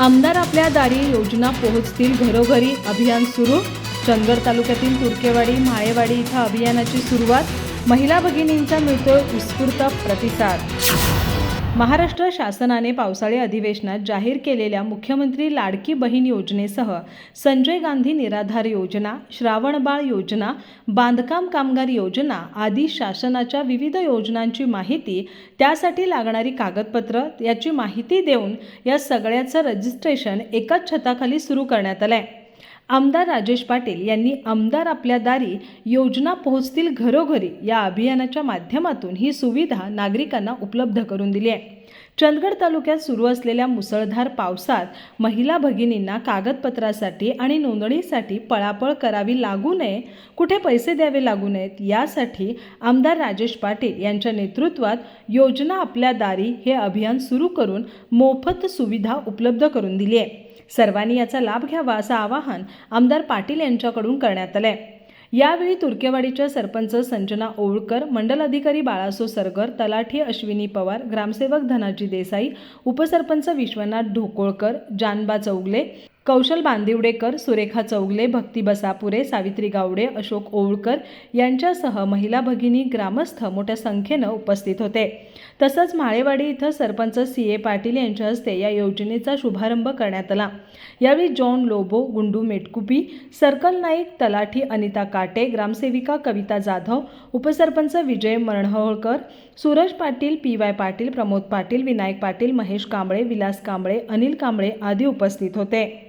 आमदार आपल्या दारी योजना पोहोचतील घरोघरी अभियान सुरू. चंदगड तालुक्यातील तुर्केवाडी माळेवाडी इथं अभियानाची सुरुवात. महिला भगिनींचा मिळतोय उत्स्फूर्त प्रतिसाद. महाराष्ट्र शासनाने पावसाळी अधिवेशनात जाहीर केलेल्या मुख्यमंत्री लाडकी बहीण योजनेसह संजय गांधी निराधार योजना श्रावणबाळ योजना बांधकाम कामगार योजना आदी शासनाच्या विविध योजनांची माहिती त्यासाठी लागणारी कागदपत्र याची माहिती देऊन या सगळ्याचं रजिस्ट्रेशन एकाच छताखाली सुरू करण्यात आलं आहे आमदार राजेश पाटील यांनी आमदार आपल्या दारी योजना पोहोचतील घरोघरी या अभियानाच्या माध्यमातून ही सुविधा नागरिकांना उपलब्ध करून दिली आहे. चंदगड तालुक्यात सुरू असलेल्या मुसळधार पावसात महिला भगिनींना कागदपत्रासाठी आणि नोंदणीसाठी पळापळ करावी लागू नये कुठे पैसे द्यावे लागू नयेत यासाठी आमदार राजेश पाटील यांच्या नेतृत्वात योजना आपल्या दारी हे अभियान सुरू करून मोफत सुविधा उपलब्ध करून दिली आहे. सर्वांनी याचा लाभ घ्यावा असं आवाहन आमदार पाटील यांच्याकडून करण्यात आलंय. यावेळी तुर्केवाडीच्या सरपंच संजना ओळकर मंडल अधिकारी बाळासो सरगर तलाठी अश्विनी पवार ग्रामसेवक धनाजी देसाई उपसरपंच विश्वनाथ ढोकोळकर जानबा चौगले कौशल बांदिवडेकर सुरेखा चौगले भक्ती बसापुरे सावित्री गावडे अशोक ओळकर यांच्यासह महिला भगिनी ग्रामस्थ मोठ्या संख्येनं उपस्थित होते. तसंच माळेवाडी इथं सरपंच सी ए पाटील यांच्या हस्ते या योजनेचा शुभारंभ करण्यात आला. यावेळी जॉन लोबो गुंडू मेटकुपी सर्कल नाईक तलाठी अनिता काटे ग्रामसेविका कविता जाधव उपसरपंच विजय मरणहोळकर सूरज पाटील पी वाय पाटील प्रमोद पाटील विनायक पाटील महेश कांबळे विलास कांबळे अनिल कांबळे आदी उपस्थित होते.